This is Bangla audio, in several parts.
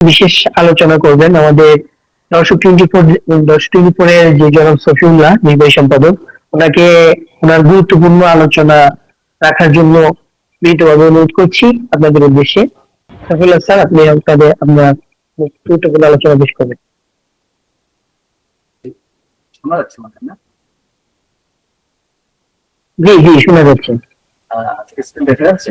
বিশেষ আলোচনা করবেন আমাদের দর্শক টোয়েন্টি ফোর দর্শক টোয়েন্টি ফোর এর যে জনাব সফিউল্লাহ নির্বাহী সম্পাদক ওনাকে ওনার গুরুত্বপূর্ণ আলোচনা রাখার জন্য বিনীতভাবে অনুরোধ করছি আপনাদের উদ্দেশ্যে। সফিউল্লাহ স্যার আপনি আপনাদের আপনার গুরুত্বপূর্ণ আলোচনা পেশ করবেন। জি জি শোনা যাচ্ছে। স্ক্রিন দেখা যাচ্ছে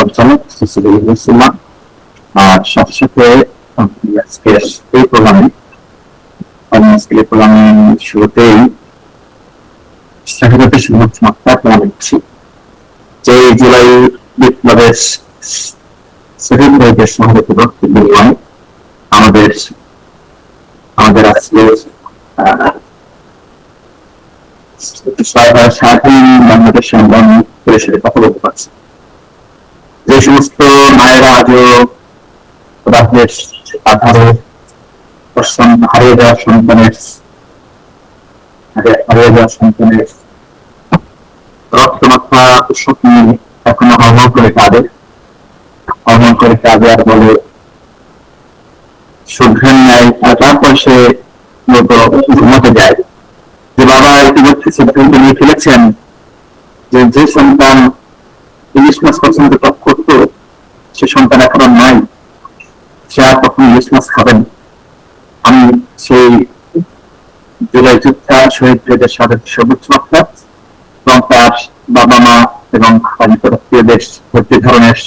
পরিচালক সুসিলাম আর সাথে আজকে এই প্রোগ্রামে আমি আজকে এই শুরুতেই যে জুলাই বিনিময় আমাদের আমাদের আজকে বাংলাদেশ সংগ্রাম পরিষদে কথা বলতে পারছি। যে সমস্ত মায়েরা আজও রাতের আধারে হারিয়ে যাওয়া সন্তানের হারিয়ে- যাওয়া সন্তানের স্বপ্ন এখনও করে কাঁদে। হরমল করে কাঁদে আর বলে শুভ্রের ন্যায় আর তারপর সে মূলত ঘুমাতে যায়। যে বাবা ইতিমধ্যে সিদ্ধান্ত নিয়ে ফেলেছেন যে যে সন্তান ইলিশ মাছ পছন্দ করতো, সে সন্তান এখনও নাই, সে আর কখনো ইলিশ মাছ খাবেন আমি সেই জুলাই যোদ্ধা শহীদদের সাথে সবুজ মাত্রা এবং তার বাবা মা এবং প্রিয়দের ভর্তি ধরনের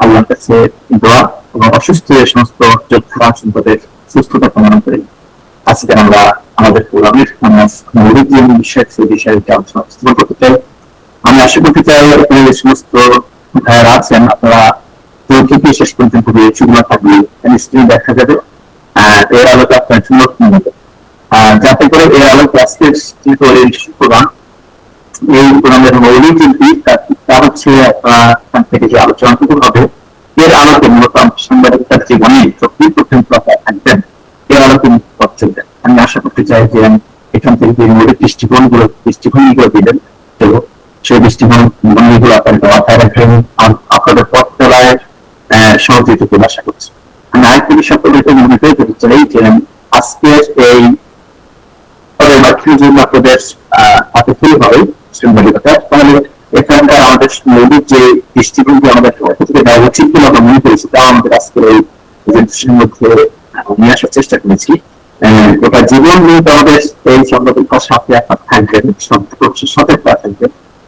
আল্লাহর কাছে দোয়া এবং অসুস্থ এই সমস্ত যোদ্ধারা আছেন তাদের সুস্থতা কামনা করি। আজকে আমরা আমাদের প্রোগ্রামের মৌলিক যে বিষয় সেই বিষয়ে আলোচনা করতে চাই। আমি আশা করতে চাই যে সমস্ত ভাইয়ারা আছেন, আপনারা থেকে শেষ পর্যন্ত ভিডিও থাকলে স্ক্রিন দেখা যাবে। এর আলোকে আপনার জন্য যাতে করে এর আলোকে এই প্রোগ্রাম এই প্রোগ্রামের মৌলিক যে হচ্ছে আপনারা থেকে যে আলোচনাটুকু হবে, এর আলোকে মূলত সাংবাদিকতার জীবনে সত্যি প্রথম প্রকার থাকবেন এর আলোকে পথ চলবেন আমি আশা করতে চাই যে এখান থেকে যে মৌলিক দৃষ্টিকোণগুলো, দৃষ্টিভঙ্গিগুলো দিবেন তো সেই দৃষ্টিভঙ্গিগুলো আপনাদের মাথায় রাখবেন আপনাদের পথ চলায় সহযোগিতা করতে আশা করছি। আমি আরেকটি বিষয় আপনাদেরকে মনে করে দিতে চাই যে আজকের এই বাক্যের জন্য আপনাদের হাতে তুলে হবে সাংবাদিকতা তাহলে এখানকার আমাদের মৌলিক যে দৃষ্টিভঙ্গি আমাদের থেকে দেওয়া উচিত বলে আমরা মনে করেছি তা আমাদের আজকের এই প্রেজেন্টেশনের মধ্যে নিয়ে আসার চেষ্টা করেছি। গোটা জীবন নিয়ে আমাদের এই সাংবাদিকতার সাথে আপনার থাকবেন সতেজ থাকবেন।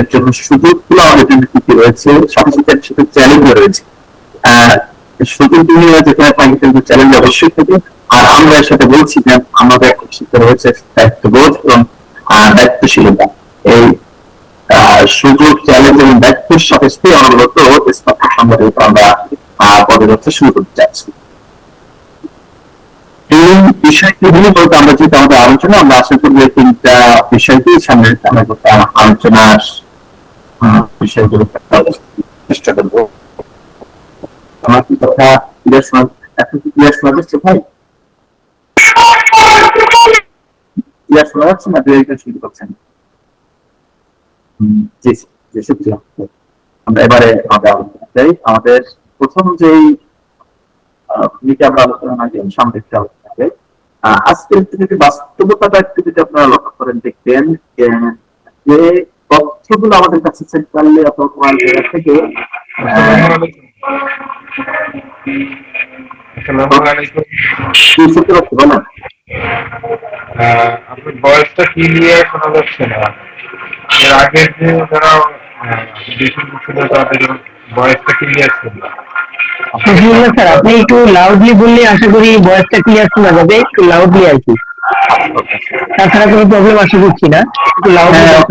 এর জন্য সুযোগগুলো আমাদের জন্য কি রয়েছে, সাথে সাথে এর সাথে চ্যালেঞ্জও রয়েছে। সুযোগ যেখানে পাই কিন্তু চ্যালেঞ্জ অবশ্যই থাকে। আর আমরা সাথে বলছি যে আমাদের সাথে রয়েছে, দায়িত্ববোধ এবং দায়িত্বশীলতা। এই সুযোগ চ্যালেঞ্জ এবং দায়িত্বের সাথে আমরা স্মার্ট সাংবাদিকতা আমরা পদযাত্রা শুরু করতে চাচ্ছি। বিষয়টি নিয়ে বলতে আমরা যেহেতু আমাদের আলোচনা, আমরা আশা করব তিনটা বিষয়টি সামনে আমরা আলোচনার বিষয়গুলো চেষ্টা আমার কি কথা? এখন কি শোনা যাচ্ছে ভাই? শোনা যাচ্ছে না? একজন শুনতে পাচ্ছেন আমরা এবারে আমাদের আলোচনা যাই আমাদের প্রথম যেই আমরা আলোচনা না সামনে একটু আলোচনা আজকের যদি বাস্তবতাটা একটু যদি আপনারা লক্ষ্য করেন, দেখবেন যে- তথ্যগুলো আমাদের কাছে সেন্ট্রালি অথবা কোনো জায়গা থেকে আপনার বয়সটা ক্লিয়ার শোনা যাচ্ছে না। এর আগের যে যারা বয়সটা ক্লিয়ার ছিল। না স্যার আপনি একটু লাউডলি বললে আশা করি ভয়েসটা ক্লিয়ার শোনা যাবে একটু লাউডলি আর কি। তাছাড়া কোনো প্রবলেম আশা করছি না একটু লাউডলি হ্যাঁ,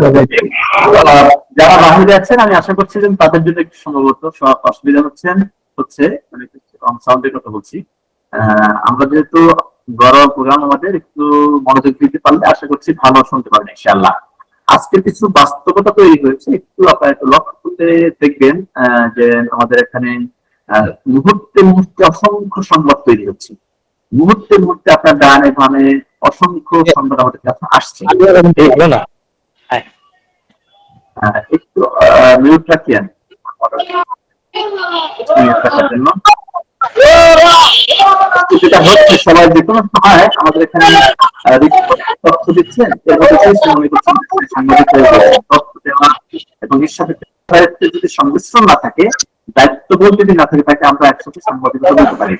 আহ, যারা বাহিরে আছেন আমি আশা করছি যে তাদের জন্য একটু সম্ভবত অসুবিধা হচ্ছেন হচ্ছে আমি সাউন্ডের কথা বলছি। আমরা যেহেতু গরম প্রোগ্রাম আমাদের একটু মনোযোগ দিতে পারলে আশা করছি ভালো শুনতে পারবেন ইনশাআল্লাহ। আজকে কিছু বাস্তবতা তৈরি হয়েছে একটু আপনারা একটু লক্ষ্য করতে দেখবেন যে আমাদের এখানে মুহূর্তে মুহূর্তে অসংখ্য সংবাদ তৈরি হচ্ছে। মুহূর্তে মুহূর্তে আপনার ডানে বামে অসংখ্য সংবাদ আমাদের কাছে আসছে। একটু মিউট রাখিয়েন। যেটা হচ্ছে সবাই যে কোনো সময় আমাদের এখানে তথ্য দিচ্ছেন সাংবাদিক তথ্য দেওয়া এবং এর সাথে যদি সংমিশ্রণ না থাকে দায়িত্ববোধ যদি না থাকে তাকে আমরা একসাথে সাংবাদিকতা বলতে পারি।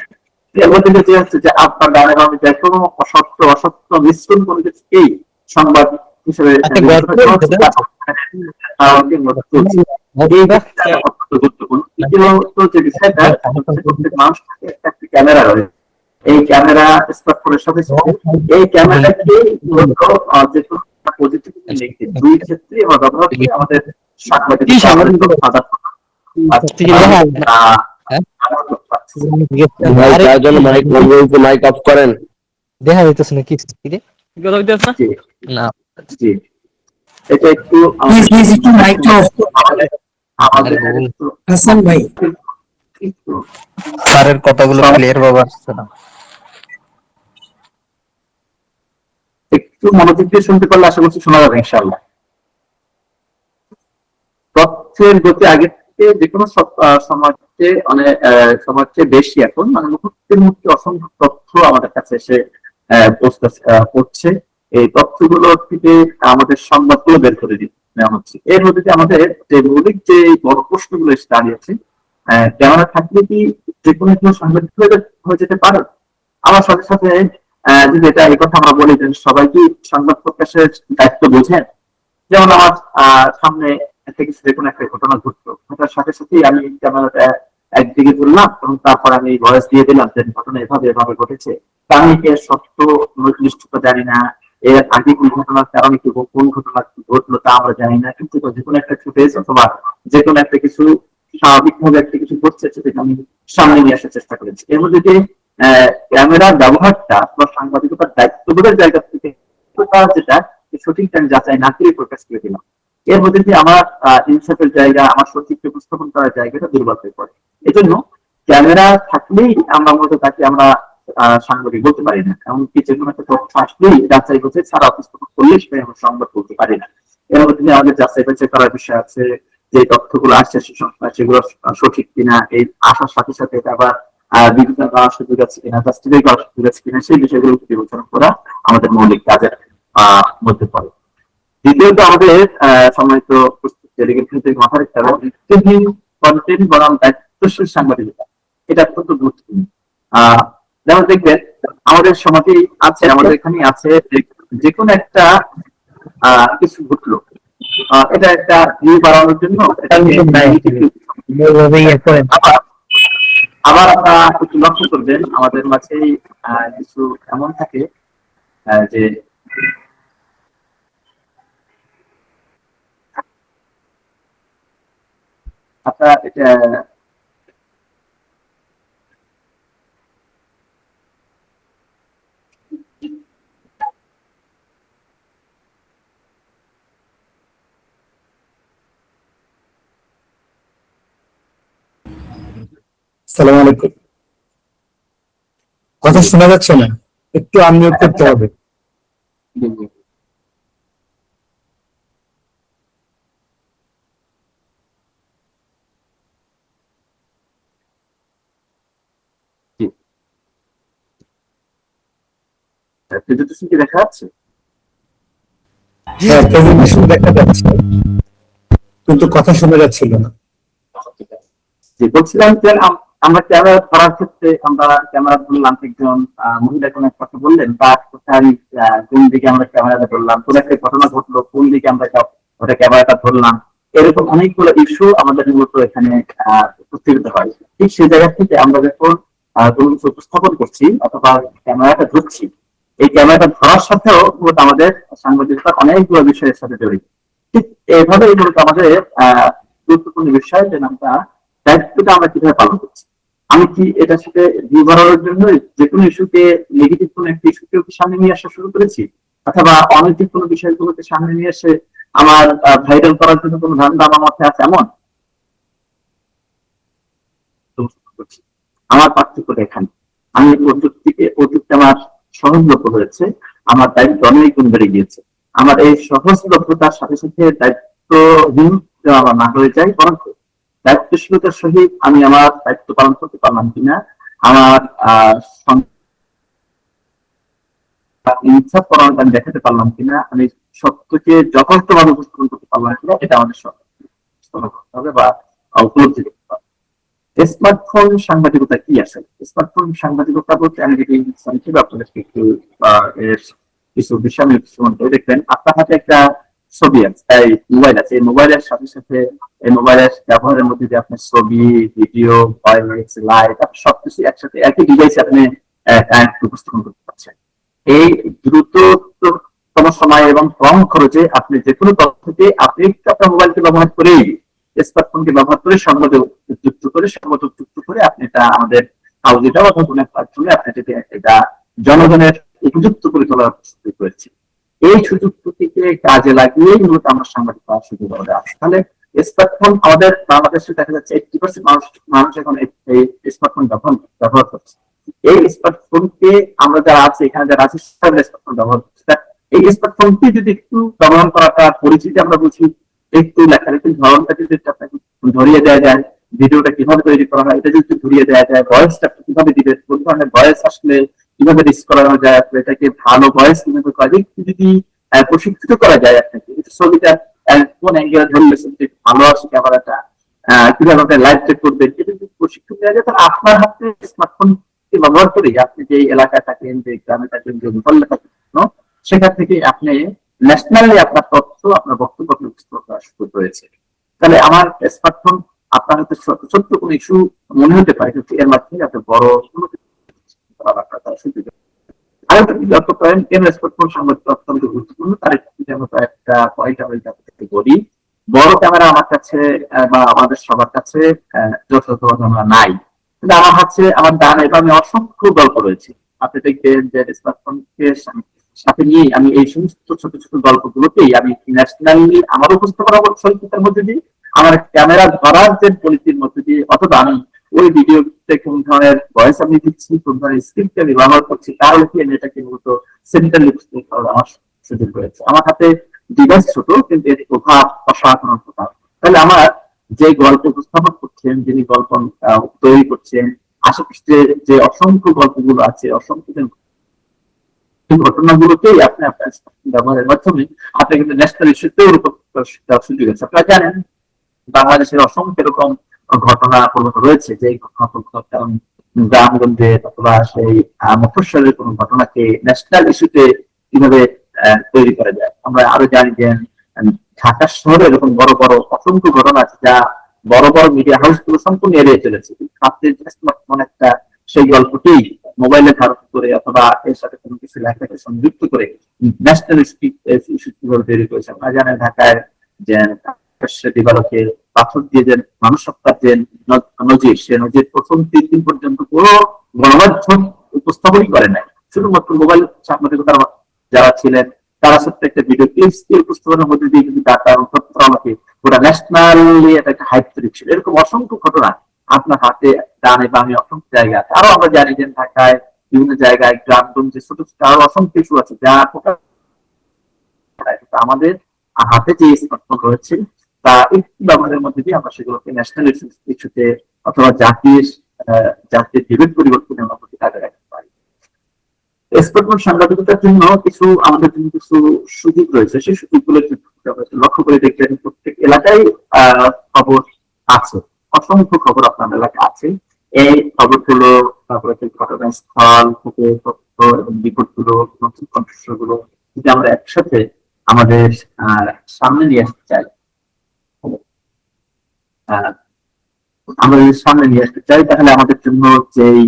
এর মধ্যে যে হচ্ছে যে আপনার ডানে বামে যে কোনো অসত্য অসত্য মিশ্রণ করে এই সংবাদ হিসেবে আচ্ছা, গল্প বলতে দাও। আমাদের মধ্যে চলছে। এই বিষয়টা অত্যন্ত গুরুত্বপূর্ণ। দ্বিতীয়ত যে বিষয়টা সেটা হচ্ছে প্রত্যেক মানুষের কাছে একটা একটা ক্যামেরা রয়েছে। এই ক্যামেরা সাথে এই ক্যামেরাকে মূলত যে কোনো পজিটিভ দুই ক্ষেত্রে আমরা ব্যবহার করি আমাদের সাংবাদিক মাইক বন্ধ হয়েছে মাইক অফ করেন। দেখা যাইতেছে না কি কথা হইতেছে না? জি। এটা একটু প্লিজ প্লিজ একটু মাইকটা অফ আমাদের আমাদের হাসান ভাই। স্যারের কথাগুলো ক্লিয়ার ভাবে আসছে না। একটু মনোযোগ দিয়ে শুনতে পারলে আশা করছি শোনা যাবে ইনশাল্লাহ তথ্যের গতি আগের থেকে যে কোনো সব- আহ, সমাজে অনেক আহ, সমাজের চেয়ে বেশি এখন মানে মুহূর্তে মুহূর্তে অসংখ্য তথ্য আমাদের কাছে এসে পড়ছে। এই তথ্যগুলো থেকে আমাদের সংবাদগুলো বের করে নেওয়া হচ্ছে। এর মধ্যে যে আমাদের যে মৌলিক যে বড় প্রশ্নগুলো এসে দাঁড়িয়েছে ক্যামেরা থাকলে কি যে কোনো কেউ সাংবাদিক হয়ে যেতে পারে? আমার সাথে সাথে যদি এটা এই কথা আমরা বলি যে সবাই কি সংবাদ প্রকাশের দায়িত্ব বোঝেন? যেমন আমার সামনে একটা কিছু একটা ঘটনা ঘটলো। ঘটার সাথে সাথেই আমি ক্যামেরাটা একদিকে এবং তারপর আমি ভয়েস দিয়ে দিলাম যে ঘটনা এভাবে এভাবে ঘটেছে। আমি সত্য জানি না? এর আগে কোন ঘটনার কারণে কি কোন ঘটনা ঘটলো তা আমরা জানি না। কিন্তু যে কোনো একটা ফুটেজ অথবা যে কোনো একটা কিছু স্বাভাবিকভাবে একটা কিছু ঘটছে সেটাকে আমি সামনে নিয়ে আসার চেষ্টা করেছি। এর মধ্যে যে ক্যামেরার ব্যবহারটা বা সাংবাদিকতার দায়িত্ববোধের জায়গা থেকে যেটা সঠিক আমি যাচাই না করে প্রকাশ করে দিলাম। এর মধ্যে যে আমার ইনসাফের জায়গা, আমার সঠিক উপস্থাপন করার জায়গাটা দুর্বল হয়ে পড়ে। এজন্য ক্যামেরা থাকলেই আমরা মূলত তাকে আমরা সাংবাদিক বলতে পারি না। এমনকি যে কোনো একটা তথ্য আসলেই যাচাই করতে ছাড়া উপস্থাপন করলে সেটাই আমরা সংবাদ বলতে পারি না। এর মধ্যে যে আমাদের যাচাই বাছাই করার বিষয় আছে, যে তথ্যগুলো আসছে সেগুলো সঠিক কিনা, এই আসার সাথে সাথে এটা আবার বিভিন্ন করার সুযোগ আছে কিনা জাস্টিফাই করার সুযোগ আছে কিনা, সেই বিষয়গুলো বিবেচনা করা আমাদের মৌলিক কাজের মধ্যে পড়ে। দ্বিতীয়ত আমাদের সম্মানিত ডেলিগেট মাথা রাখতে হবে ভিত্তিহীন কন্টেন্ট বনাম দায়িত্বশীল সাংবাদিকতা। এটা অত্যন্ত গুরুত্বপূর্ণ। যেমন দেখবেন আমাদের সমাজে আছে আমাদের এখানে আছে যে- কোনো একটা আহ, কিছু ঘটলো। এটা একটা ভিউ বাড়ানোর জন্য আবার আপনারা একটু লক্ষ্য করবেন আমাদের মাঝে কিছু এমন থাকে যে আপনারা এটা সালাম আলাইকুম কথা শোনা যাচ্ছে না? একটু আনমিউট করতে হবে। প্রেজেন্টেশন কি দেখা যাচ্ছে। হ্যাঁ প্রেজেন্টেশন দেখা যাচ্ছে। কিন্তু কথা শোনা যাচ্ছিল না। যে বলছিলাম যে আমরা ক্যামেরা ধরার ক্ষেত্রে আমরা ক্যামেরা ধরলাম একজন মহিলা কোন কথা বললেন বা কোথায় কোন দিকে আমরা ক্যামেরাটা ধরলাম কোন একটা ঘটনা ঘটলো কোন দিকে আমরা ওটা ক্যামেরাটা ধরলাম এরকম অনেকগুলো ইস্যু আমাদের মূলত এখানে আহ, উপস্থিত হয়। ঠিক সেই জায়গা থেকে আমরা যখন আহ, কোনো কিছু উপস্থাপন করছি অথবা ক্যামেরাটা ধরছি এই ক্যামেরাটা ধরার সাথেও মূলত আমাদের সাংবাদিকতা অনেকগুলো বিষয়ের সাথে জড়িত। ঠিক এইভাবে মূলত আমাদের গুরুত্বপূর্ণ বিষয় যে আমরা দায়িত্বটা আমরা কীভাবে পালন করছি। আমি কি এটার সাথে বাড়ানোর জন্য যে কোনো ইস্যুকে নেগেটিভ কোনো একটি ইস্যুকে সামনে নিয়ে আসা শুরু করেছি? অথবা অনৈতিক কোনো বিষয়গুলোকে সামনে নিয়ে এসে আমার ভাইরাল করার জন্য কোনো ধান্দা আমার মাথায় আছে এমন? আমার পার্থক্যটা এখানে। আমি প্রযুক্তিকে প্রযুক্তি আমার সহজলভ্য হয়েছে। আমার দায়িত্ব অনেক গুণ বেড়ে গিয়েছে। আমার এই সহজলভ্যতার সাথে সাথে দায়িত্বহীন আমার না হয়ে যায়, বরং দায়িত্বশীলতার সহিত আমি আমার দায়িত্ব পালন করতে পারলাম কিনা, আমার ইচ্ছা আমি দেখাতে পারলাম কিনা, আমি সত্যকে যথার্থ ভাবে উপস্থাপন করতে পারলাম কিনা, এটা আমাদের সব হবে বা উপলব্ধি করতে হবে স্মার্টফোন সাংবাদিকতা কি আছে? স্মার্টফোন সাংবাদিকতা বলতে আমি যদি সংক্ষেপে আপনাদেরকে একটু কিছু বিষয় উপস্থাপন করে দেখবেন। আপনার হাতে একটা ছবি আছে, এই মোবাইল আছে। এই মোবাইলের সাথে সাথে এই মোবাইলের ব্যবহারের মধ্যে যে আপনার ছবি, ভিডিও, ভয়েস, লাইট, আপনি সবকিছু একসাথে, একই ডিভাইসে আপনি উপস্থাপন করতে পারছেন। এই দ্রুততম সময় এবং কম খরচে আপনি যে কোনো পদ্ধতিতে আপনি আপনার মোবাইলকে ব্যবহার করেই স্মার্টফোনকে ব্যবহার করে সংবাদ করে সংবাদ যুক্ত করে আপনি এটা আমাদের অথবা কোনো এক প্ল্যাটফর্মে আপনি যদি এটা জনগণের উপযুক্ত করে তোলার প্রস্তুতি করেছি এই সুযোগটিকে কাজে লাগিয়েই মূলত আমরা সাংবাদিক হওয়ার সুযোগ আমাদের আছে। তাহলে স্মার্টফোন আমাদের বাংলাদেশে দেখা যাচ্ছে এইটি পার্সেন্ট মানুষ মানুষ এখন এই- স্মার্টফোন ব্যবহার ব্যবহার করছে। এই স্মার্টফোনকে আমরা যারা আছে, এখানে যারা আছে, সবাই স্মার্টফোন ব্যবহার করছে। এই স্মার্টফোনকে যদি একটু ব্যবহার করাটা পরিচিতি আমরা বুঝি, একটু লেখালেখির ধরনটা যদি আপনাকে ধরিয়ে দেওয়া যায় ভিডিওটা কীভাবে তৈরি করা হয়, এটা যদি ঘুরিয়ে দেওয়া যায় ভয়েসটা কীভাবে দিবে, কোন ধরনের ভয়েস আসলে কীভাবে রিস্ক করানো যায় এটাকে ভালো ভয়েস কীভাবে করা যায় যদি প্রশিক্ষিত করা যায় আপনাকে ছবিটা কোন অ্যাঙ্গেলে ধরলে ছবিটা ভালো আসে ক্যামেরাটা কীভাবে আপনি লাইভ চেক করবেন, এটা যদি প্রশিক্ষণ দেওয়া যায়, তাহলে আপনার হাতে স্মার্টফোন ব্যবহার করে আপনি যে এলাকায় থাকেন, যে গ্রামে থাকেন, যে মহল্লা থাকেন সেখান থেকে আপনি ন্যাশনালি আপনার তথ্য, আপনার বক্তব্য আপনি তাহলে আমার স্মার্টফোন আপনার হাতে ছোট্ট কোনো ইস্যু মনে হতে পারে, কিন্তু এর মাধ্যমে আপনি বড় গুরুত্বপূর্ণ আমি ক্যামেরা আমার কাছে বা আমাদের সবার কাছে নাই। কিন্তু আমার আমার আমি অসংখ্য গল্প রয়েছে। আপনি দেখবেন যে স্মার্টফোনকে সাথে নিয়ে আমি এই সমস্ত ছোট ছোট গল্পগুলোকেই আমি ন্যাশনালি আমার উপস্থাপনা শৈল্পিতার মধ্যে দিয়ে আমার ক্যামেরা ধরার যে পলিসির মধ্যে দিয়ে অথবা আমি ওই ভিডিওতে কোন ধরনের ভয়েস আমি দিচ্ছি কোন ধরনের আমি ব্যবহার করছি তার এটাকে মূলত সেন্ট্রালি আমার সুযোগ রয়েছে আমার হাতে ডিভাইস ছোট কিন্তু এর প্রভাব অসাধারণ প্রভাব তাহলে আমার যে গল্প উপস্থাপন করছেন যিনি গল্প তৈরি করছেন আশেপাশে যে- অসংখ্য গল্পগুলো আছে অসংখ্য ঘটনাগুলোকেই আপনি আপনার ব্যবহারের মাধ্যমে আপনি কিন্তু ন্যাশনাল ইস্যুতেও দেওয়ার সুযোগ আছে আপনারা জানেন বাংলাদেশের অসংখ্য এরকম ঘটনা প্রবণ রয়েছে যে ঘটনা প্রবণ গ্রামগঞ্জে অথবা সেই মফস্বলের কোনো ঘটনাকে ন্যাশনাল ইস্যুতে কীভাবে তৈরি করা যায়? আমরা আরও জানি যে ঢাকা শহরে এরকম বড় বড় অসংখ্য ঘটনা আছে যা বড় বড় মিডিয়া হাউসগুলো সম্পূর্ণ এড়িয়ে চলেছে। স্মার্টফোন একটা সেই গল্পকেই মোবাইলে ধারণ করে অথবা এর সাথে কোনো কিছু লেখাকে সংযুক্ত করে ন্যাশনাল ইস্যু কীভাবে তৈরি করেছে? আপনারা জানেন ঢাকায় যে দিবালকে পাথর দিয়ে যে মানুষ হত্যার যে নজির সে নজির প্রথম তিন দিন পর্যন্ত কোনো গণমাধ্যম উপস্থাপনই করে নাই। শুধুমাত্র মোবাইল সাংবাদিকতার যারা ছিলেন, তারা সত্যি একটা ভিডিও ক্লিপস দিয়ে উপস্থাপনের মধ্যে দিয়ে কিন্তু ডাটা তথ্য আমাকে পুরো ন্যাশনালি এটা একটা হাইপ তৈরি ছিল। এরকম অসংখ্য ঘটনা আপনার হাতে, ডানে বামে অসংখ্য জায়গা আছে আরও আমরা জানি যে ঢাকায় বিভিন্ন জায়গায়, গ্রামগঞ্জে ছোট ছোট আরও অসংখ্য কিছু আছে। যা। আমাদের হাতে যে স্মার্টফোন রয়েছে তা একটু ব্যবহারের মধ্যে দিয়ে আমরা সেগুলোকে ন্যাশনাল ইস্যুতে অথবা জাতির জাতির বিবেক পরিবর্তনের মধ্যে কাজে রাখতে পারি। স্মার্টফোন সাংবাদিকতার জন্য কিছু, আমাদের জন্য কিছু সুযোগ রয়েছে। সেই সুযোগগুলো লক্ষ্য করে দেখবেন প্রত্যেক এলাকায় খবর আছে। অসংখ্য খবর আপনার এলাকায় আছে। এই খবরগুলো, তারপরে ঘটনাস্থল থেকে তথ্য এবং রিপোর্টগুলো, নতুন কণ্ঠস্বরগুলো যদি আমরা একসাথে আমাদের সামনে নিয়ে আসতে চাই আমরা যদি সামনে নিয়ে আসতে চাই, তাহলে আমাদের জন্য যেই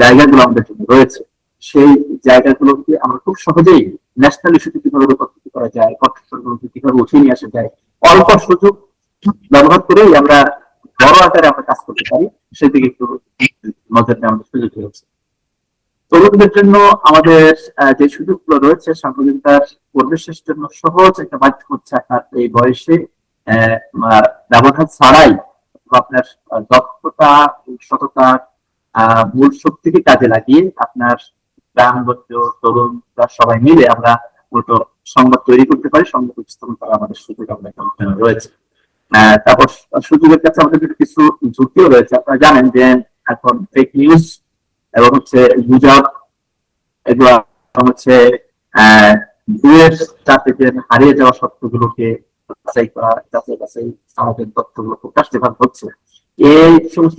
জায়গাগুলো আমাদের জন্য রয়েছে, সেই জায়গাগুলোকে আমরা খুব সহজেই ন্যাশনাল ইস্যুতে কীভাবে রূপান্তরিত করা যায়, কণ্ঠস্বরগুলোকে কীভাবে উঠিয়ে নিয়ে আসা যায়, অল্প সুযোগ ব্যবহার করেই আমরা বড় আকারে আমরা কাজ করতে পারি সেদিকে একটু নজর দেওয়ার আমাদের সুযোগ রয়েছে। তরুণদের জন্য আমাদের যে সুযোগগুলো রয়েছে, সাংবাদিকতার পরিবেশের জন্য সহজ একটা মাধ্যম হচ্ছে আপনার এই বয়সে ব্যবধান ছাড়াই আপনার দক্ষতা সততা আহ, মূল শক্তিকে কাজে লাগিয়ে আপনার গ্রামগঞ্জ তরুণ সবাই মিলে আমরা মূলত সংবাদ তৈরি করতে পারি সংবাদ উপস্থাপন করা আমাদের সুযোগ আমাদের রয়েছে। তারপর সুযোগের কাছে আমাদের কিছু ঝুঁকিও রয়েছে। আপনারা জানেন যে এখন ফেক নিউজ এবং হচ্ছে গুজব এগুলো হচ্ছে ভুয়ের চাপে হারিয়ে যাওয়া সত্যগুলোকে যাচাই করা যাচাই আমাদের তথ্যগুলো প্রকাশ যেভাবে হচ্ছে এই সমস্ত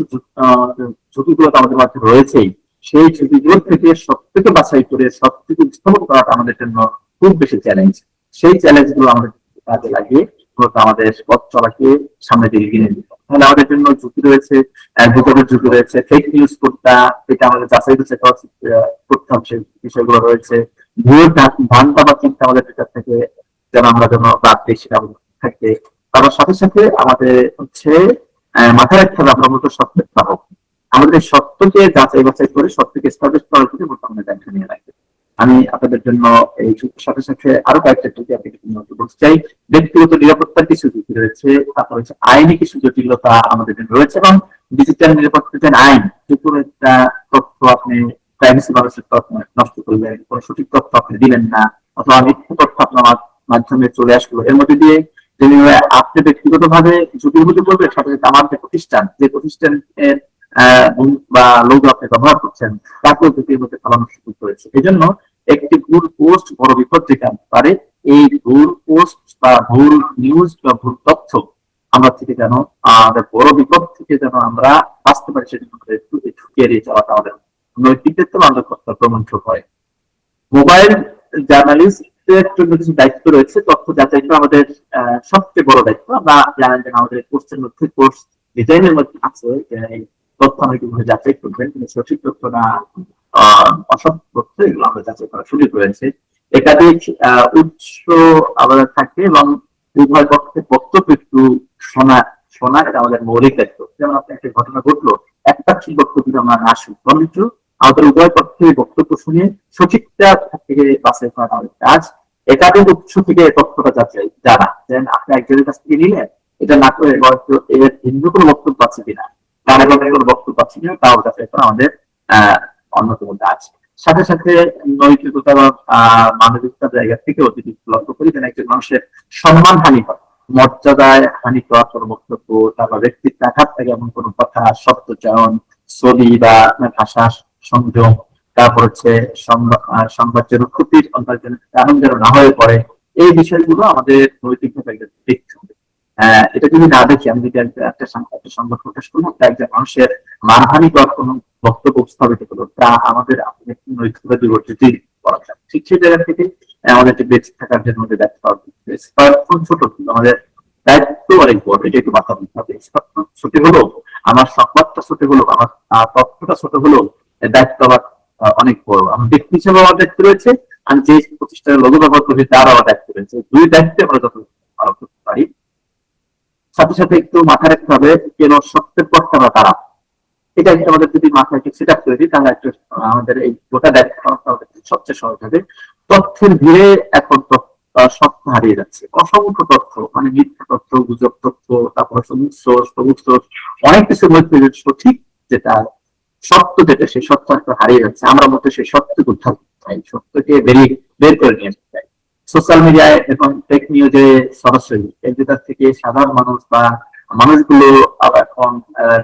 ঝুঁকিগুলো তো আমাদের মাঝে রয়েছেই সেই ঝুঁকিগুলোর থেকে সব থেকে বাছাই করে সব থেকে স্থাপন করাটা আমাদের জন্য খুব বেশি চ্যালেঞ্জ সেই চ্যালেঞ্জগুলো আমাদের কাজে লাগিয়ে মূলত আমাদের পথ চলাকে সামনে দিকে এগিয়ে নিয়ে তাহলে আমাদের জন্য ঝুঁকি রয়েছে। গুজবের ঝুঁকি রয়েছে ফেক নিউজ করতে এটা আমাদের যাচাই আহ, করতে হবে সেই বিষয়গুলো রয়েছে ভুল ধান্দা বা চিন্তা আমাদের থেকে যেন আমরা যেন বাদ দিই সেটা থাকে। তার সাথে সাথে আমাদের হচ্ছে মাথায় রাখতে হবে আমরা মূলত সত্যের পাবো আমাদের সত্যকে যাচাই বাছাই করে সত্যকে স্টাবলিশ করার জন্য মূলত আমাদের দায়িত্ব নিয়ে রাখবে আমি আপনাদের জন্য এই সাথে সাথে আরও কয়েকটা ঝুঁকি আপনাকে উন্নত বলতে চাই। ব্যক্তিগত নিরাপত্তার কিছু ঝুঁকি রয়েছে, তারপর হচ্ছে আইনি কিছু জটিলতা আমাদের জন্য রয়েছে এবং ডিজিটাল নিরাপত্তার আইন, যে কোনো একটা তথ্য আপনি প্রাইভেসি মানুষের তথ্য নষ্ট করবেন কোনো সঠিক তথ্য আপনি দিলেন না, অথবা মিথ্যা তথ্য আপনার মাধ্যমে চলে আসলো। এর মধ্যে দিয়ে যিনি আপনি ব্যক্তিগত ভাবে ঝুঁকির পড়বেন সাথে সাথে আমার যে প্রতিষ্ঠান, যে প্রতিষ্ঠানের বা লোক আপনি ব্যবহার করছেন, তাকেও ঝুঁকির মধ্যে ফেলানোর সুযোগ রয়েছে এই জন্য একটি ভুল পোস্ট বড় বিপদ আনতে পারে, এই ভুল পোস্ট বা ভুল নিউজ বা ভুল তথ্য আমরা থেকে যেন, আমাদের বড় বিপদ থেকে যেন আমরা বাঁচতে পারি, সেজন্য আমাদের একটু এড়িয়ে যাওয়াটা আমাদের নৈতিক দায়িত্ব আমাদের কর্তব্য প্রমাণিত হয়। মোবাইল জার্নালিস্টের জন্য দায়িত্ব রয়েছে। তথ্য আমাদের সবচেয়ে বড় দায়িত্ব। আমরা জানেন যে আমাদের কোর্সের মধ্যে কোর্স ডিজাইনের মধ্যে আছে তথ্য আমরা কীভাবে যাচাই করবেন সঠিক তথ্য না অসৎ তথ্য, এগুলো আমরা যাচাই করার সুযোগ রয়েছে। একাধিক আমাদের থাকে এবং উভয় পক্ষের বক্তব্য একটু শোনা শোনা, এটা আমাদের মৌলিক দায়িত্ব। যেমন আপনি একটা ঘটনা ঘটলো, একটা বক্তব্য আমরা না শুনি বরঞ্চ আমাদের উভয় পক্ষের বক্তব্য শুনে সঠিকটা থেকে বাছাই করা আমাদের কাজ একাধিক উৎস থেকে তথ্যটা যাচাই জানা, যেন আপনি একজনের কাছ থেকে নিলেন এটা না করে এর ভিন্ন কোনো বক্তব্য আছে কিনা তার এবং কোনো বক্তব্য আছে কিনা, তাও যাচাই করা আমাদের, আহ, অন্যতম কাজ। সাথে সাথে নৈতিকতা বা মানবিকতার জায়গা থেকে যদি লক্ষ্য করি যেন একজন মানুষের সম্মান হানি হয় মর্যাদায় হানি করা কোনো বক্তব্য তারপর ব্যক্তিত্ব আঘাত থাকে এমন কোনো কথা, শব্দ, চয়ন, ছবি বা ভাষা সংযম তারপর হচ্ছে সংবা- আহ, সংবাদের ক্ষতির অন্তর্জনের কারণ যেন না হয়ে পড়ে এই বিষয়গুলো আমাদের নৈতিকভাবে দেখতে হবে এটা যদি না দেখি আমি যদি একটা সংবাদ প্রকাশ করব তা একজন মানুষের মানহানি করার কোনো বক্তব্য উপস্থাপিত করল তা আমাদের নৈতিকভাবে বিবর্তিত করা যায় ঠিক সেই জায়গা থেকে আমাদের বেঁচে থাকার জন্য আমাদের দায়িত্ব হবে। স্মার্টফোন ছোট আমাদের দায়িত্ব অনেক বড় এটা একটু মাথা হবে স্মার্টফোন ছোট হলো আমার সংবাদটা ছোট হলো আমার তথ্যটা ছোট হলো এর দায়িত্ব আহ, অনেক বড়। ব্যক্তি হিসেবে আমার দায়িত্ব রয়েছে আমি যে প্রতিষ্ঠানের ব্যবহার করছি তার দায়িত্ব রয়েছে। দুই দায়িত্বে আমরা যত করতে পারি। সাথে সাথে একটু মাথায় রাখতে হবে কেন সত্যের তারা। এটা আমাদের যদি মাথায় একটু সেট আপ করে দিই তাহলে একটু আমাদের এই গোটা দায়িত্ব আমাদের সবচেয়ে সহজ হবে। তথ্যের ভিড়ে এখন সত্য হারিয়ে যাচ্ছে। অসংখ্য তথ্য মানে মিথ্যা তথ্য গুজব তথ্য তারপর প্রমুখ সোর্স অনেক মধ্যে সঠিক যেটা সত্য যেটা সেই সত্য একটা হারিয়ে যাচ্ছে। আমরা মধ্যে সেই সত্যকে উদ্ধার চাই, সত্যকে বেরিয়ে বের করে নিয়ে আসতে চাই। সোশ্যাল মিডিয়ায় এখন টেক নিউজে সরাসরি এর থেকে সাধারণ মানুষ বা মানুষগুলো এখন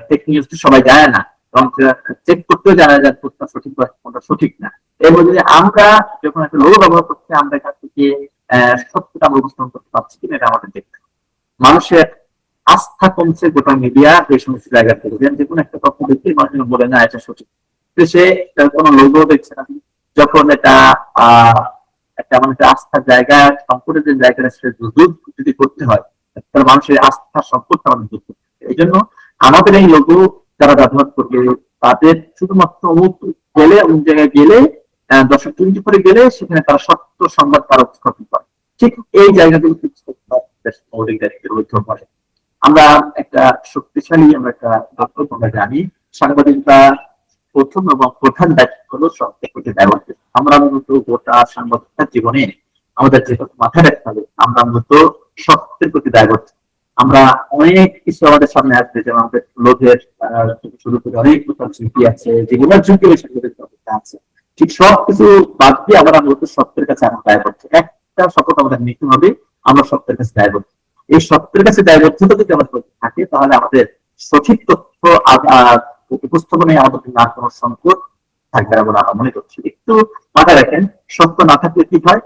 টেক নিউজ তো সবাই জানে না। এবং চেক করতেও জানা যায় কোনটা সঠিক বা কোনটা সঠিক না। এর মধ্যে যে আমরা যখন একটা লোক ব্যবহার করছি, আমরা এখান থেকে সত্যটা আমরা উপস্থাপন করতে পারছি কিনা এটা আমাদের দেখতে। মানুষের আস্থা কমছে গোটা মিডিয়া এই সমস্ত জায়গা থেকে। যে কোনো একটা তথ্য দেখে মানুষ বলে, না, এটা সঠিক। সে তার কোনো লোগো দেখছে না। যখন এটা একটা মানে আস্থার জায়গা, সংকটের যে জায়গাটা সে দূর যদি করতে হয়, তাহলে মানুষের আস্থা সংকটটা আমাদের দূর করতে এই জন্য আমাদের এই লোগো যারা ব্যবহার করবে, তাদের শুধুমাত্র অমুক গেলে অমুক জায়গায় গেলে দর্শক টোয়েন্টি করে গেলে, সেখানে তারা সত্য সংবাদ তারা উপস্থাপন করে ঠিক এই জায়গাগুলো মৌলিক দায়িত্বের মধ্যে পড়ে আমরা একটা শক্তিশালী, আমরা একটা দপ্তর আমরা জানি। সাংবাদিকতা প্রথম এবং প্রধান দায়িত্ব হলো প্রতি দায়বদ্ধ আমরা মূলত গোটা সাংবাদিকতার জীবনে আমাদের যে মাথায় রাখতে হবে, আমরা মূলত সত্যের প্রতি দায়বদ্ধ আমরা অনেক কিছু আমাদের সামনে আসবে, যেমন আমাদের লোভের শুরু করে অনেক নতুন ঝুঁকি আছে, যেগুলোর ঝুঁকি আছে। ঠিক সব কিছু বাদ দিয়ে আমরা মূলত সত্যের কাছে আমরা দায়বদ্ধ একটা শপথ আমাদের নিতে হবে, আমরা সত্যের কাছে দায়বদ্ধ এই সত্যের কাছে দায়বদ্ধতা যদি আমাদের প্রতি থাকে, তাহলে আমাদের সঠিক তথ্য উপস্থাপনে আমাদের না কোনো সংকট থাকবে না বলে আমরা মনে করছি। একটু মাথায় রাখেন, সত্য না থাকলে কি হয়?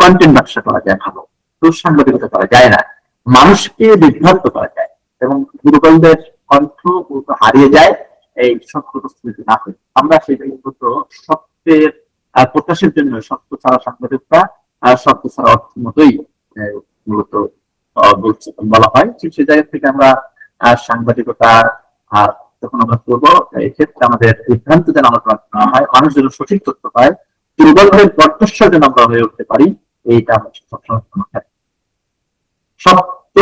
কন্টেন্ট ব্যবসা করা যায় ভালো, দুঃসাংবাদিকতা করা যায় না, মানুষকে বিভ্রান্ত করা যায় এবং দুর্বলদের কণ্ঠ মূলত হারিয়ে যায় এই সত্য উপস্থিতি না হয় আমরা সেটা মূলত সত্যের প্রকাশের জন্য সত্য ছাড়া সাংবাদিকতা সত্য ছাড়া অর্থ মতোই মূলত বলা হয়। ঠিক সেই জায়গা থেকে আমরা সাংবাদিকতা যখন আমরা করব এক্ষেত্রে আমাদের বিভ্রান্ত যেন আমরা না হয়, মানুষ যেন সঠিক তথ্য পায় দুর্বলভাবে কণ্ঠস্বর যেন আমরা হয়ে উঠতে পারি, এইটা আমরা সবসময় সত্য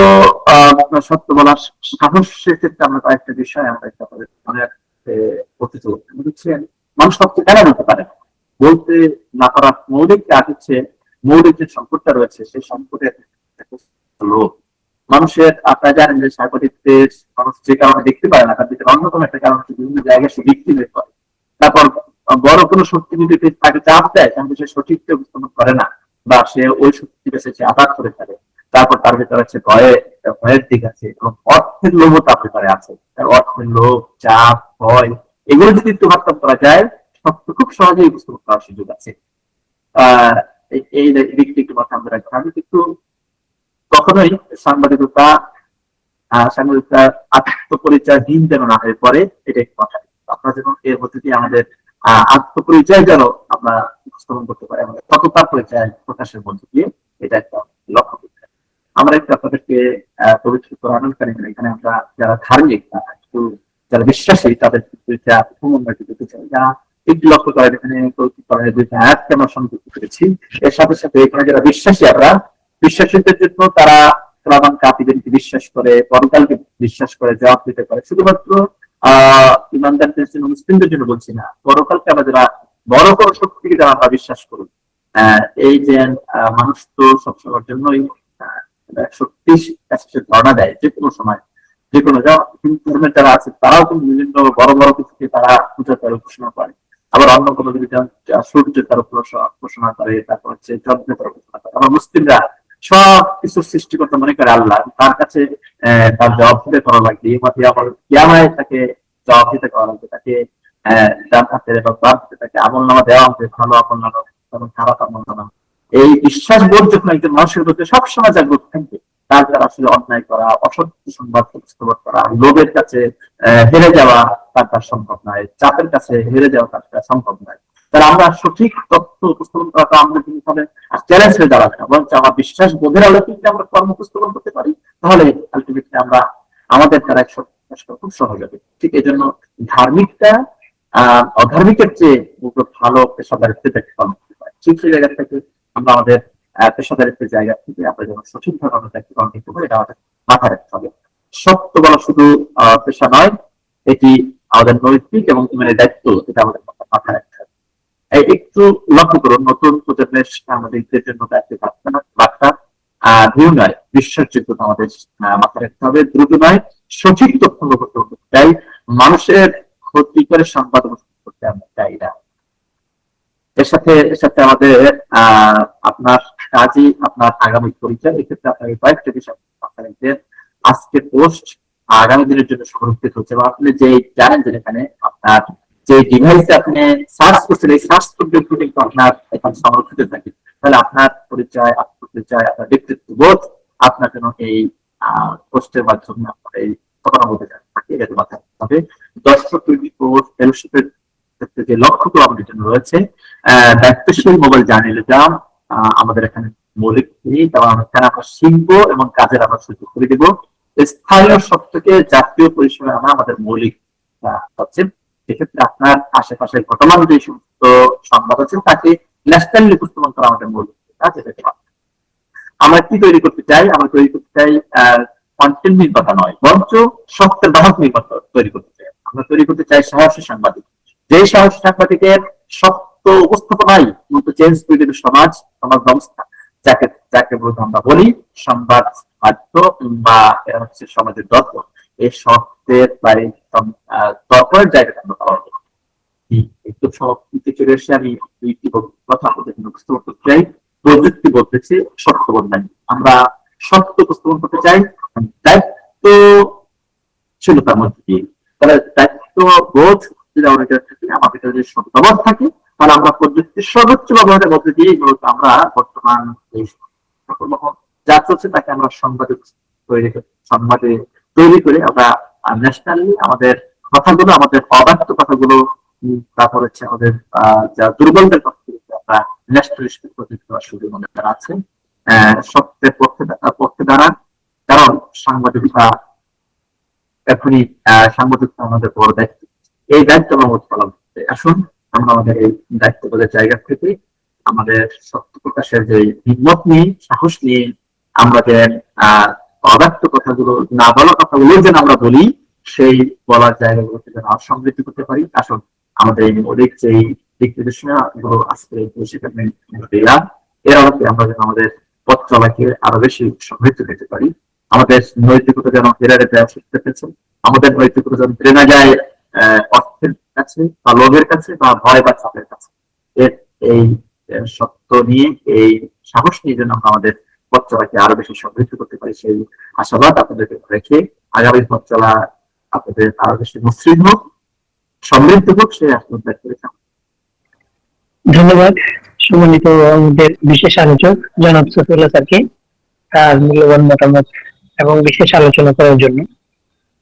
সত্য বলার সাহসের ক্ষেত্রে আমরা কয়েকটা বিষয়, আমরা একটা মনে রাখতে করতে চলছি মানুষ সত্য কেন বলতে পারে? বলতে না পারার মৌলিক কাজ হচ্ছে, মৌলিক যে সংকটটা রয়েছে, সেই সংকটের মানুষের, আপনারা জানেন যে মানুষ যে কারণে দেখতে পারে না তার ভিতরে অন্যতম একটা কারণ হচ্ছে বিভিন্ন জায়গায় সে তারপর, বড় কোনো সত্যি যদি তাকে চাপ দেয় সে সঠিকটা উপস্থাপন করে না, বা সে ওই সে আঘাত করে তারপর তার ভিতরে আছে ভয়ে, ভয়ের দিক আছে এবং অর্থের লোভ তার ভিতরে আছে। অর্থের লোভ, চাপ, ভয়, এগুলো যদি হত্যা করা যায় সত্য খুব সহজেই উপস্থাপন করার সুযোগ আছে। আহ, এই- দিকটি একটু মাথা আমরা কিন্তু কখনোই সাংবাদিকতা আহ, সাংবাদিকতা আত্মপরিচয় দিন যেন না হয়ে পড়ে এটা একটি কথা। আপনারা যেন এর মধ্যে দিয়ে আমাদের আত্মপরিচয় যেন আমরা উপস্থাপন করতে পারি আমাদের সততার পরিচয় প্রকাশের মধ্যে দিয়ে এটা একটা লক্ষ্য করতে আমরা একটু আপনাদেরকে পবিত্র কোরআনুল কারীমের এখানে আমরা যারা ধার্মিক একটু যারা বিশ্বাসী তাদের দুইটা উপমন্ডলটি দিতে চাই। যারা একটু লক্ষ্য করেন এখানে দুইটা আমরা সংযুক্ত করেছি। এর সাথে সাথে এখানে যারা বিশ্বাসী আমরা বিশ্বাসীদের জন্য তারা কোরআন কাপিদেরকে বিশ্বাস করে, পরকালকে বিশ্বাস করে, জবাব দিতে পারে। শুধুমাত্র, আহ ইমানদারদের জন্য মুসলিমদের জন্য বলছি না। পরকালকে আমরা যারা বড় বড় শক্তিকে যারা আমরা বিশ্বাস করুন। এই যে মানুষ তো সবসময়ের জন্যই শক্তি ধারণা দেয় যে কোনো সময় যে কোনো ধর্মের যারা আছে, তারাও কিন্তু বিভিন্ন বড় বড় কিছুকে তারা পূজা করে ঘোষণা করে। আবার অন্য কোনো যদি সূর্যের তারা ঘোষণা করে, তারপর হচ্ছে চন্দ্রের তারা ঘোষণা করে। আবার মুসলিমরা সব কিছুর সৃষ্টিকর্তা মনে করে আল্লাহ। তার কাছে তার জবাব দিতে করা লাগবে। মাঠে আবার কিয়ামায় তাকে জবাব দিতে করা লাগবে। তাকে ভালো এবং খারাপ এই বিশ্বাস বোধ যখন একজন মানুষের মধ্যে সবসময় জাগ্রত থাকবে, তার দ্বারা আসলে অন্যায় করা অসত্য সংবাদ উপস্থাপন করা, লোভের কাছে হেরে যাওয়া তার তার সম্ভব নয়। চাপের কাছে হেরে যাওয়া তার সম্ভব নয়। তাহলে আমরা সঠিক তথ্য উপস্থাপন করাটা আমরা কিন্তু তাহলে চ্যালেঞ্জ হয়ে দাঁড়াবে না। বরঞ্চ আমার বিশ্বাস বোধের আলোকে যদি আমরা কর্ম উপস্থাপন করতে পারি, তাহলে আলটিমেটলি আমরা আমাদের দ্বারা খুব সহজ হবে। ঠিক এই জন্য ধার্মিকটা, আহ, অধার্মিকের চেয়ে ভালো কর্ম করতে পারে ঠিক সেই জায়গা থেকে আমরা আমাদের পেশাদারিত্বের জায়গা থেকে আমরা যেন সঠিকভাবে আমরা করতে পারি, এটা আমাদের মাথায় রাখতে হবে। সত্য বলা শুধু পেশা নয়, এটি আমাদের নৈতিক এবং ইমানের দায়িত্ব, এটা আমাদের মাথায় রাখতে একটু লক্ষ্য করুন, নতুন প্রজন্মের সাংবাদিকদের জন্য না বার্তা ধীর নয় বিশ্বাসযোগ্যতা আমাদের মাথায় রাখতে হবে, দ্রুত নয়, সঠিক তথ্য করতে চাই মানুষের ক্ষতিকর সংবাদ করতে আমরা চাই না। এর সাথে এর সাথে আমাদের আপনার কাজই আপনার আগামী পরিচয়। এক্ষেত্রে আপনার এই কয়েকটা বিষয় আজকের পোস্ট আগামী দিনের জন্য সংরক্ষিত হচ্ছে। বা আপনি যে জানেন যে এখানে আপনার যে ডিভাইসে আপনি সার্চ করছেন, এই সার্চ পদ্ধতি কিন্তু আপনার এখন সংরক্ষিত থাকে। তাহলে আপনার পরিচয় আত্মপরিচয় আপনার ব্যক্তিত্ব বোধ আপনার জন্য এই পোস্টের মাধ্যমে আপনার এই ঘটনা বলতে থাকে এটা মাথায় হবে। দর্শক, তৈরি পোস্ট ফেলোশিপের ক্ষেত্রে যে লক্ষ্যগুলো আমাদের জন্য রয়েছে মোবাইল আমাদের এখানে মৌলিক এবং আমরা এখানে আমরা শিখব এবং কাজের আমরা সুযোগ করে দেব। স্থানীয় সব থেকে জাতীয় পরিষেবা আমরা আমাদের মৌলিক হচ্ছে এক্ষেত্রে আপনার আশেপাশের ঘটনার যে সমস্ত সংবাদ আছে তাকে ন্যাশনালি উপস্থাপন করা আমাদের হয়। আমরা কি তৈরি করতে চাই? আমরা তৈরি করতে চাই কন্টেন্ট নির্মাতা নয়, বরঞ্চ সত্যের বাহক নির্মাতা তৈরি করতে চাই। আমরা তৈরি করতে চাই সাহসী সাংবাদিক। যে সাহসী সাংবাদিকের সত্য উপস্থাপনাই মূলত চেঞ্জ করে দেবে সমাজ সমাজ ব্যবস্থা, যাকে যাকে বলতে আমরা বলি সংবাদ বা, এরা হচ্ছে সমাজের দর্পণ। এই সত্যের বা সম- জায়গাটা আমরা একটু সব দিকে চলে এসে আমি দুইটি কথা জন্য উপস্থাপন করতে চাই। প্রযুক্তি বলতেছে নাই আমরা সত্য উপস্থাপন করতে চাই। দায়িত্বশীলতার মধ্যে দিয়ে। তাহলে দায়িত্ব বোধ আমাদের কাছে থাকে আমাদের কাছে থাকে তাহলে আমরা প্রযুক্তির সর্বোচ্চ ব্যবহারের মধ্যে দিয়ে মূলত আমরা বর্তমান এই যা চলছে তাকে আমরা সংবাদে তৈরি করে সংবাদে তৈরি করে আমরা ন্যাশনালি আমাদের কথাগুলো, আমাদের অবাধ্য কথাগুলো তারপর হচ্ছে আমাদের যা দুর্বলদের কথা আমরা ন্যাশনালিস্ট প্রতিনিধি সুযোগ আমাদের আছে। সত্যের পক্ষে পক্ষে দাঁড়ান। কারণ সাংবাদিকতা এখনই সাংবাদিকতা আমাদের বড় দায়িত্ব। এই দায়িত্ব আমরা পালন করতে আসুন। আমরা আমাদের এই দায়িত্ববোধের জায়গা থেকে আমাদের সত্য প্রকাশের যে হিম্মত নিয়ে, সাহস নিয়ে আমরা যে অব্যক্ত কথাগুলো, না বলা কথাগুলো যেন আমরা বলি সেই বলার জায়গাগুলোকে যেন আরও সমৃদ্ধ করতে পারি। আসুন, আমাদের এই মৌলিক যেই দিক নির্দেশনা গুলো আজকে সেখানে দিলাম এর অর্থে আমরা যেন আমাদের পথ চলাকে আরও বেশি সমৃদ্ধ করতে পারি। আমাদের নৈতিকতা যেন হেরারে দেওয়া শিখতে পেরেছে আমাদের নৈতিকতা যেন প্রেরণা যায় অর্থের কাছে বা লোভের কাছে বা ভয় বা চাপের কাছে। এর এই সত্য নিয়ে, এই সাহস নিয়ে যেন আমরা আমাদের পথ চলাকে আরও বেশি সমৃদ্ধ করতে পারি সেই আশাবাদ আপনাদেরকে রেখে আগামী পথ চলা আপনাদের বেশি মসৃণ হোক সমৃদ্ধ হোক সেই আশাবাদ ব্যক্ত রেখে ধন্যবাদ, সম্মানিত আমাদের বিশেষ আলোচক জনাব সফিউল্লাহ স্যারকে তার মূল্যবান মতামত এবং বিশেষ আলোচনা করার জন্য।